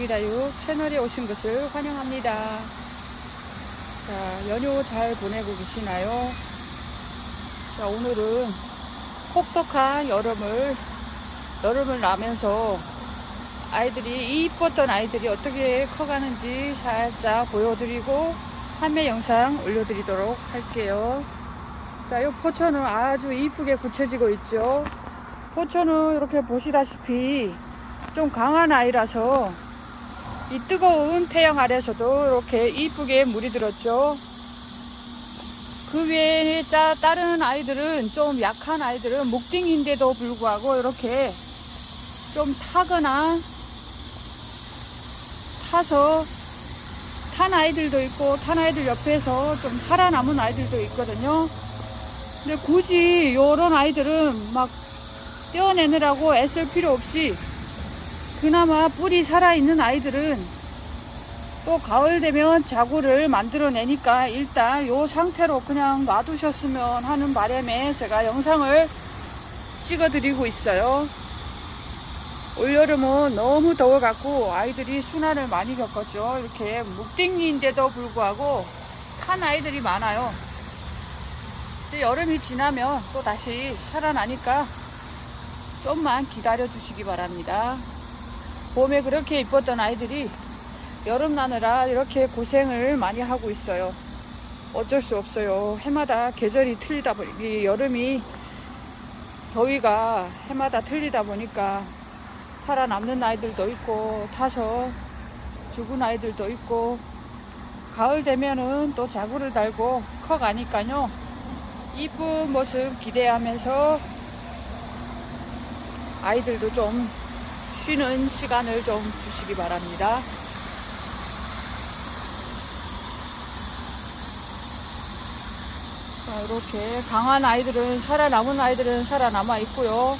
오뚜기다육 채널에 오신 것을 환영합니다. 자, 연휴 잘 보내고 계시나요? 자, 오늘은 혹독한 여름을, 여름을 나면서 아이들이, 이뻤던 아이들이 어떻게 커가는지 살짝 보여드리고 판매 영상 올려드리도록 할게요. 자, 이 포천은 아주 이쁘게 굳혀지고 있죠. 포천은 이렇게 보시다시피 좀 강한 아이라서 이 뜨거운 태양 아래서도 이렇게 이쁘게 물이 들었죠. 그 외에 자, 다른 아이들은 좀 약한 아이들은 목딩인데도 불구하고 이렇게 좀 타거나 타서 탄 아이들도 있고 탄 아이들 옆에서 좀 살아남은 아이들도 있거든요. 근데 굳이 이런 아이들은 막 떼어내느라고 애쓸 필요 없이 그나마 뿌리 살아있는 아이들은 또 가을 되면 자구를 만들어내니까 일단 이 상태로 그냥 놔두셨으면 하는 바람에 제가 영상을 찍어드리고 있어요. 올여름은 너무 더워갖고 아이들이 순환을 많이 겪었죠. 이렇게 묵딩인데도 불구하고 탄 아이들이 많아요. 여름이 지나면 또 다시 살아나니까 좀만 기다려 주시기 바랍니다. 봄에 그렇게 이뻤던 아이들이 여름 나느라 이렇게 고생을 많이 하고 있어요. 어쩔 수 없어요. 해마다 계절이 틀리다 보니 여름이 더위가 해마다 틀리다 보니까 살아남는 아이들도 있고 타서 죽은 아이들도 있고 가을 되면은 또 자구를 달고 커가니까요. 이쁜 모습 기대하면서 아이들도 좀 쉬는 시간을 좀 주시기 바랍니다. 자, 이렇게 강한 아이들은 살아남은 아이들은 살아남아 있고요.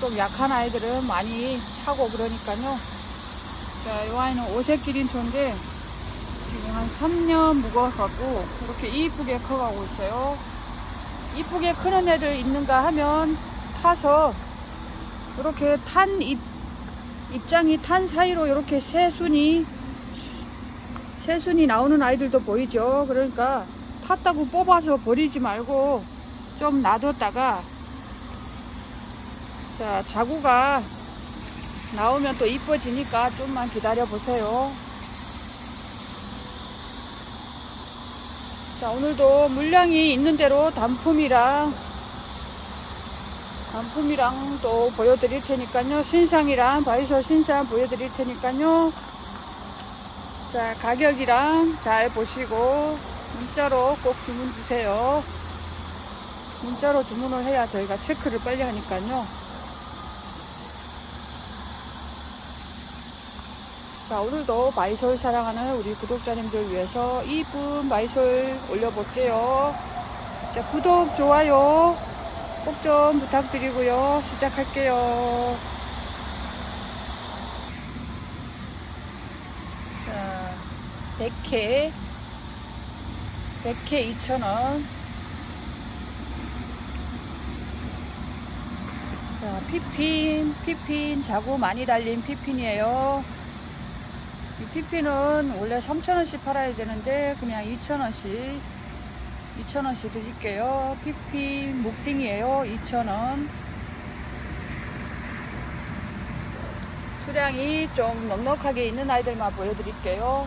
좀 약한 아이들은 많이 차고 그러니까요. 자, 이 아이는 오색 기린초인데 지금 한 3년 묵어갖고 이렇게 이쁘게 커가고 있어요. 이쁘게 크는 애들 있는가 하면 타서 이렇게 탄 입, 입장이 탄 사이로 이렇게 새순이 새순이 나오는 아이들도 보이죠. 그러니까 탔다고 뽑아서 버리지 말고 좀 놔뒀다가 자 자구가 나오면 또 이뻐지니까 좀만 기다려 보세요. 자 오늘도 물량이 있는 대로 단품이랑 단품이랑 또 보여드릴 테니까요. 신상이랑 바이소 신상 보여드릴 테니까요. 자, 가격이랑 잘 보시고 문자로 꼭 주문 주세요. 문자로 주문을 해야 저희가 체크를 빨리 하니까요. 자, 오늘도 마이솔 사랑하는 우리 구독자님들 위해서 이쁜 마이솔 올려볼게요. 자, 구독, 좋아요. 꼭 좀 부탁드리고요. 시작할게요. 자, 100회, 100회 2,000원. 자, 피핀, 피핀, 자구 많이 달린 피핀이에요. 이 피핀은 원래 3,000원씩 팔아야 되는데, 그냥 2,000원씩 2,000원씩 드릴게요. 피피 목딩이에요. 2,000원. 수량이 좀 넉넉하게 있는 아이들만 보여드릴게요.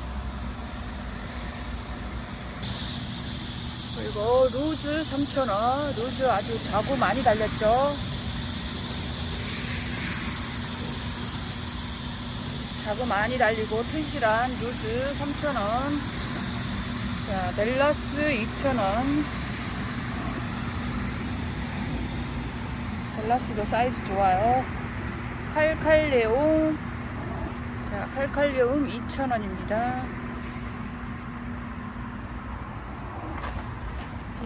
그리고 루즈 3,000원. 루즈 아주 자구 많이 달렸죠. 자구 많이 달리고 튼실한 루즈 3,000원. 자, 넬라스 2,000원. 넬라스도 사이즈 좋아요. 칼칼레움. 자, 칼칼레움 2,000원입니다.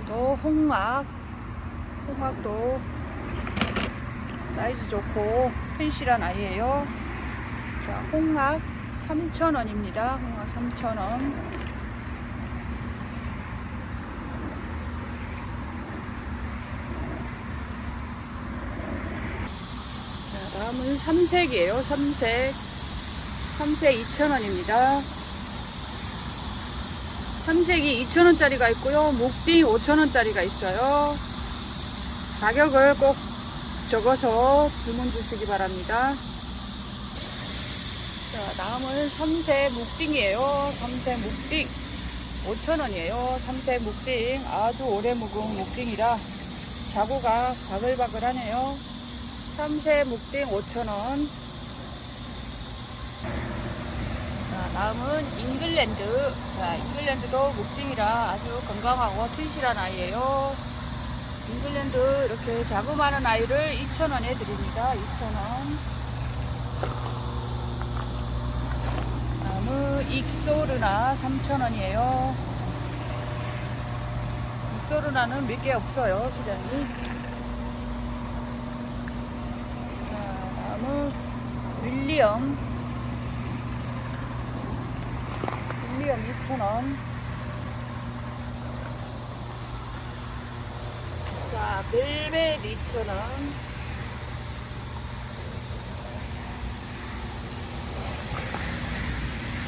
또 홍악. 홍악도 사이즈 좋고 튼실한 아이예요. 자, 홍악 3,000원입니다. 홍악 3,000원. 다음은 삼색이에요. 삼색. 삼색 2,000원입니다. 삼색이 2,000원짜리가 있고요. 목딩 5,000원짜리가 있어요. 가격을 꼭 적어서 주문 주시기 바랍니다. 자, 다음은 삼색 묵딩이에요. 삼색 묵딩. 5,000원이에요. 삼색 묵딩. 아주 오래 묵은 묵딩이라 자구가 바글바글하네요. 삼색 묵딩 5,000원. 자, 다음은 잉글랜드. 자, 잉글랜드도 묵딩이라 아주 건강하고 튼실한 아이예요. 잉글랜드 이렇게 자그마한 아이를 2,000원에 드립니다. 2,000원. 다음은 익소르나 3,000원이에요. 익소르나는 몇 개 없어요, 수량이. 자, 다음은 윌리엄. 윌리엄 2,000원. 자, 벨벳 2,000원.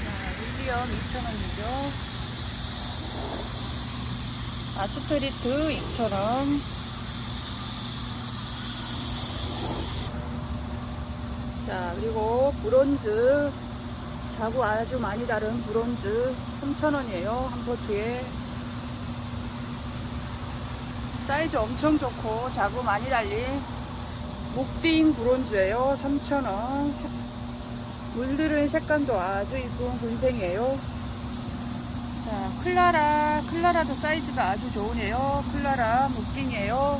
자, 윌리엄 2,000원이죠. 아스트리트 2,000원. 자, 그리고 브론즈. 자구 아주 많이 다른 브론즈 3,000원이에요. 한 포트에. 사이즈 엄청 좋고 자구 많이 달린 목딩 브론즈예요. 3,000원. 물들은 색감도 아주 이쁜 군생이에요. 자, 클라라, 클라라도 사이즈가 아주 좋으네요. 클라라 목딩이에요.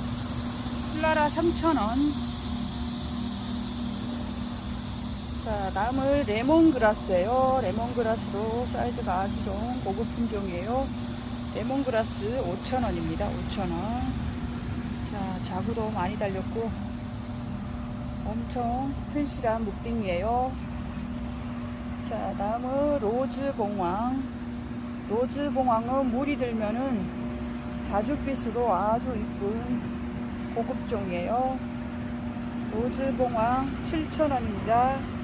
클라라 3,000원. 자, 다음은 레몬그라스예요. 레몬그라스도 사이즈가 아주 좋은 고급 품종이에요. 레몬그라스 5,000원입니다. 5,000원. 자, 자구도 많이 달렸고 엄청 튼실한 목딩이에요. 자, 다음은 로즈봉황. 로즈봉황은 물이 들면은 자줏빛으로 아주 이쁜 고급종이에요. 로즈봉황 7,000원입니다.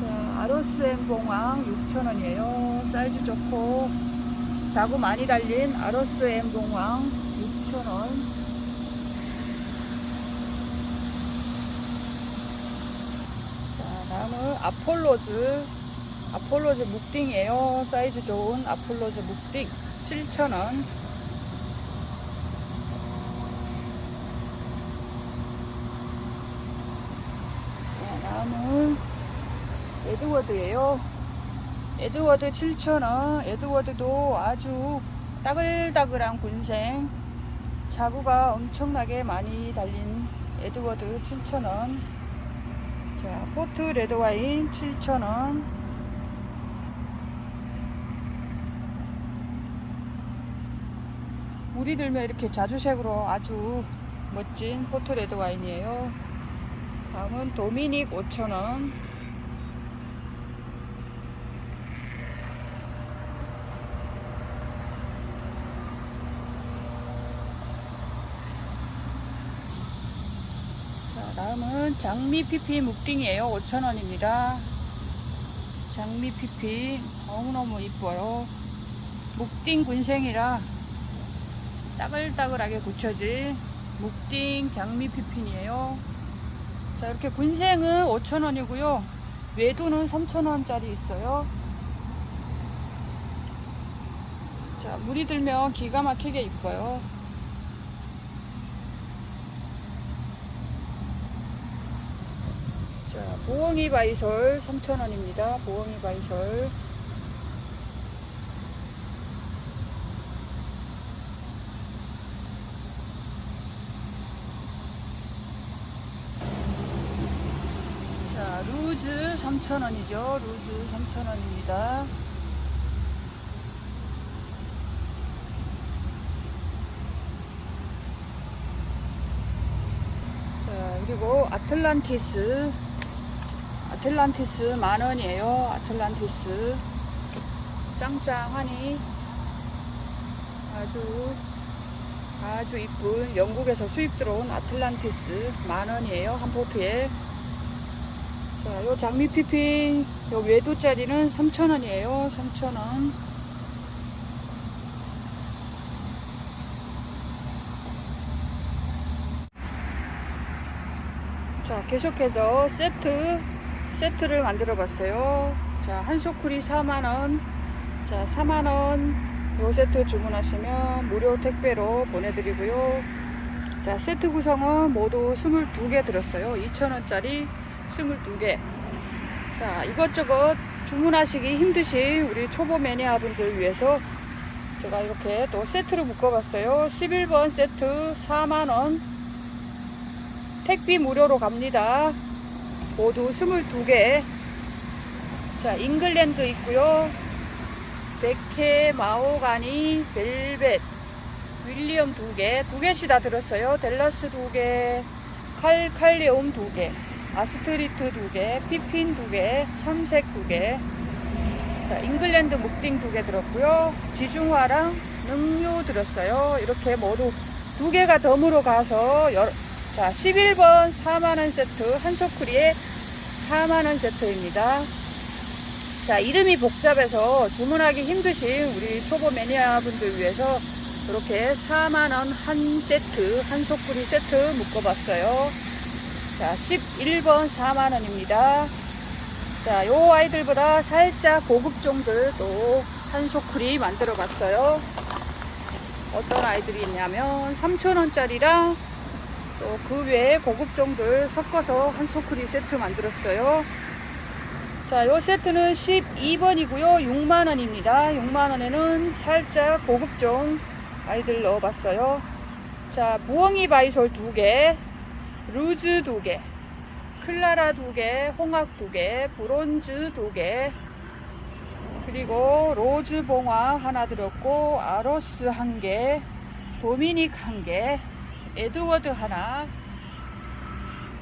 자, 아로스엠 봉황 6,000원이에요. 사이즈 좋고 자구 많이 달린 아로스엠 봉황 6,000원. 자, 다음은 아폴로즈. 아폴로즈 묵딩이에요. 사이즈 좋은 아폴로즈 묵딩 7,000원. 자, 다음은 에드워드예요. 에드워드 7,000원. 에드워드도 아주 따글따글한 군생. 자구가 엄청나게 많이 달린 에드워드 7,000원. 자, 포트 레드와인 7,000원. 물이 들면 이렇게 자주색으로 아주 멋진 포트 레드와인이에요. 다음은 도미닉 5,000원. 자, 다음은 장미 피피 묵딩이에요. 5,000원입니다. 장미 피피 너무너무 이뻐요. 묵딩 군생이라 따글따글하게 굳혀진 묵딩 장미 피핀이에요. 자, 이렇게 군생은 5,000원이고요. 외도는 3,000원짜리 있어요. 자, 물이 들면 기가 막히게 이뻐요. 자, 보엉이 바이솔 3,000원입니다. 보엉이 바이솔. 자, 루즈 3,000원이죠. 루즈 3,000원입니다. 자, 그리고 아틀란티스. 아틀란티스 만 원이에요. 아틀란티스. 짱짱하니 아주 아주 이쁜 영국에서 수입 들어온 아틀란티스 만 원이에요. 한 포트에. 자, 요 장미 피핑, 요 외도짜리는 3,000원이에요. 3,000원. 자, 계속해서 세트, 세트를 만들어 봤어요. 자, 한 소쿠리 4만원. 자, 4만원. 요 세트 주문하시면 무료 택배로 보내드리고요. 자, 세트 구성은 모두 22개 들었어요. 2,000원짜리 22개. 자, 이것저것 주문하시기 힘드신 우리 초보 매니아 분들 위해서 제가 이렇게 또 세트를 묶어봤어요. 11번 세트 4만원. 택비 무료로 갑니다. 모두 22개. 자, 잉글랜드 있고요. 백해, 마오가니, 벨벳, 윌리엄 두 개, 두 개씩 다 들었어요. 델러스 두 개, 칼 칼리움 두 개, 아스트리트 두 개, 피핀 두 개, 삼색 두 개. 자, 잉글랜드 묵딩 두개 들었고요. 지중화랑 능류 들었어요. 이렇게 모두 두 개가 덤으로 가서 여러, 자, 11번 4만원 세트, 한 소쿠리에 4만원 세트입니다. 자, 이름이 복잡해서 주문하기 힘드신 우리 초보 매니아 분들 위해서 이렇게 4만원 한 세트, 한 소쿠리 세트 묶어봤어요. 자, 11번 4만원입니다. 자, 요 아이들보다 살짝 고급종들 또 한 소쿠리 만들어 봤어요. 어떤 아이들이 있냐면 3,000원짜리랑 또 그 외에 고급종들 섞어서 한 소쿠리 세트 만들었어요. 자, 요 세트는 12번이고요. 6만원입니다. 6만원에는 살짝 고급종 아이들 넣어봤어요. 자, 무엉이 바이솔 2개, 루즈 2개, 클라라 2개, 홍학 2개, 브론즈 2개, 그리고 로즈 봉화 하나 들었고, 아로스 1개, 도미닉 1개, 에드워드 하나,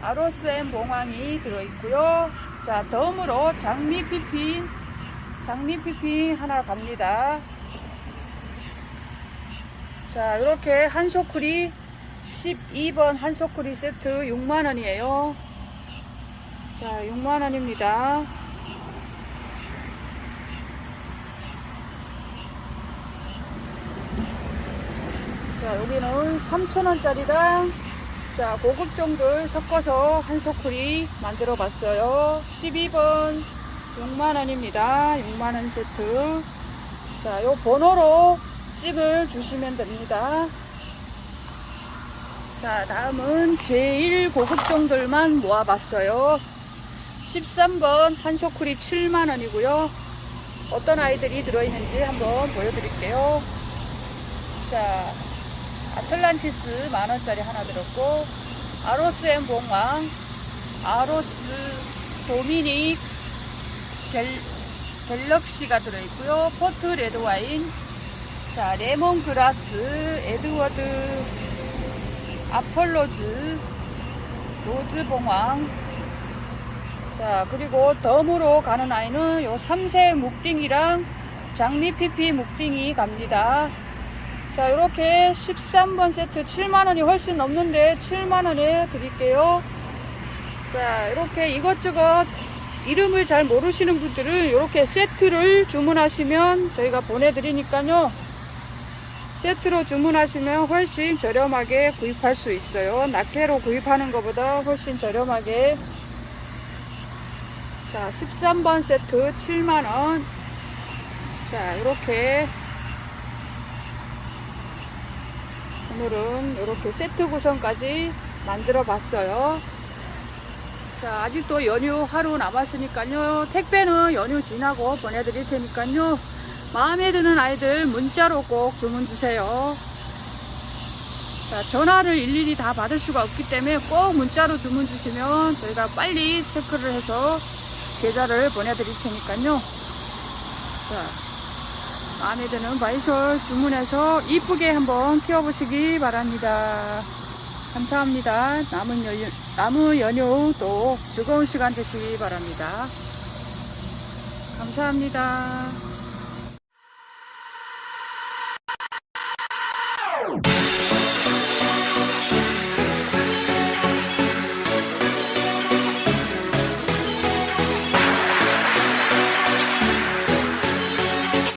아로스 앤 봉황이 들어있고요. 자, 덤으로 장미 피핀, 장미 피핀 하나 갑니다. 자, 이렇게 한 소쿠리 12번 한 소쿠리 세트 6만원이에요. 자, 6만원입니다. 자, 여기는 3,000원짜리랑 자, 고급 종들 섞어서 한 소쿠리 만들어 봤어요. 12번 6만원입니다. 6만원 세트. 자, 요 번호로 찍을 주시면 됩니다. 자, 다음은 제1 고급 종들만 모아봤어요. 13번 한 소쿠리 7만원이고요. 어떤 아이들이 들어있는지 한번 보여드릴게요. 자, 아틀란티스 만원짜리 하나 들었고, 아로스 앤 봉황, 아로스 도미닉 갤, 갤럭시가 들어있고요. 포트 레드와인, 자, 레몬그라스, 에드워드, 아폴로즈, 로즈 봉황, 자, 그리고 덤으로 가는 아이는 요 삼색 묵딩이랑 장미 피피 묵딩이 갑니다. 자, 이렇게 13번 세트 7만원이 훨씬 넘는데 7만원에 드릴게요. 자, 이렇게 이것저것 이름을 잘 모르시는 분들은 이렇게 세트를 주문하시면 저희가 보내드리니까요. 세트로 주문하시면 훨씬 저렴하게 구입할 수 있어요. 낱개로 구입하는 것보다 훨씬 저렴하게. 자, 13번 세트 7만원. 자, 이렇게 오늘은 이렇게 세트 구성까지 만들어 봤어요. 자, 아직도 연휴 하루 남았으니까요. 택배는 연휴 지나고 보내드릴 테니까요. 마음에 드는 아이들 문자로 꼭 주문 주세요. 자, 전화를 일일이 다 받을 수가 없기 때문에 꼭 문자로 주문 주시면 저희가 빨리 체크를 해서 계좌를 보내드릴 테니까요. 자, 마음에 드는 바이솔 주문해서 이쁘게 한번 키워보시기 바랍니다. 감사합니다. 남은 연휴, 남은 연휴 또 즐거운 시간 되시기 바랍니다. 감사합니다.